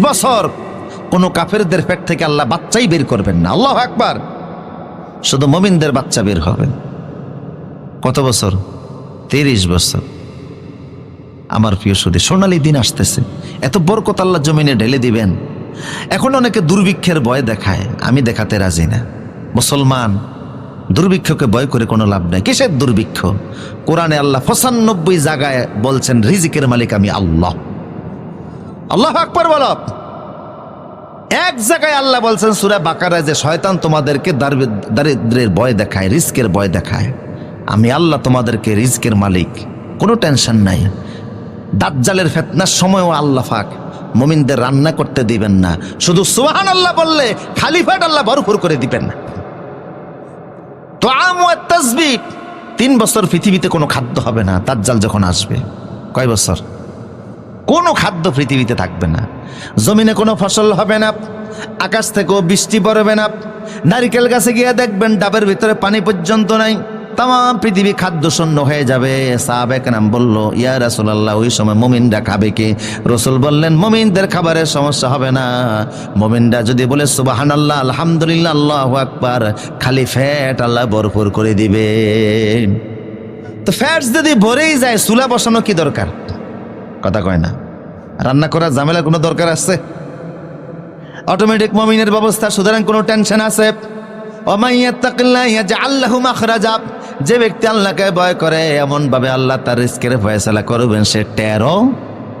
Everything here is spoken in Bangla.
বছর কোনো কাফেরদের পেট থেকে আল্লাহ বাচ্চাই বের করবেন না। আল্লাহ একবার শুধু মমিনদের বাচ্চা বের হবেন কত বছর? তিরিশ বছর। আমার প্রিয় সুদী, সোনালি দিন আসতেছে। এত বরকত আল্লাহ জমিনে ঢেলে দিবেন। এখন অনেকে দুর্ভিক্ষের ভয় দেখায়। আমি দেখাতে রাজি না। মুসলমান, দুর্ভিক্ষকে ভয় করে কোনো লাভ নাই। কিসের দুর্ভিক্ষ? কোরআনে আল্লাহ পঁচানব্বই জায়গায় বলছেন, রিজিকের মালিক আমি আল্লাহ। আল্লাহ আকবর বল এক জায়গায় আল্লাহ বলছেন, সুরা বাকারা যে শয়তান তোমাদেরকে দারিদ্র- দারিদ্রের ভয় দেখায় রিস্কের ভয় দেখায়, আমি আল্লাহ তোমাদেরকে রিস্কের মালিক, কোনো টেনশন নাই। দাজ্জালের ফেতনার সময়ও আল্লাহ ফাক মমিনদের রান্না করতে দিবেন না। শুধু সুহান আল্লাহ বললে খালিফাট আল্লাহ ভরপুর করে দিবেন না। তো আম তিন বছর পৃথিবীতে কোনো খাদ্য হবে না, দাজ্জাল যখন আসবে। কয় বছর? কোনো খাদ্য পৃথিবীতে থাকবে না। জমিনে কোনো ফসল হবে না, আকাশ থেকেও বৃষ্টি পড়বে না। নারিকেল গাছে গিয়ে দেখবেন ডাবের ভিতরে পানি পর্যন্ত নাই। তাম পৃথিবী খাদ্য শূন্য হয়ে যাবে। সাহাবেক নাম বলল, ইয়া রাসুলাল্লাহ, ওই সময় মমিনরা খাবে কি? রসুল বললেন, মমিনদের খাবারের সমস্যা হবে না। মমিনরা যদি বলে সুবাহান আল্লাহ আলহামদুলিল্লাহ, আল্লাহ আকবার খালি ফ্যাট আল্লাহ ভরপুর করে দিবে। তো ফ্যাটস যদি ভরেই যায়, চুলা বসানো কি দরকার? কথা কয় না। রান্না করার ঝামেলা কোনো দরকার আছে? অটোমেটিক মমিনের ব্যবস্থা, সুতরাং কোনো টেনশন আছে? যে ব্যক্তি আল্লাহকে ভয় করে এমন ভাবে আল্লাহ তার রিস্কের ফয়সালা করবেন, সে টেরো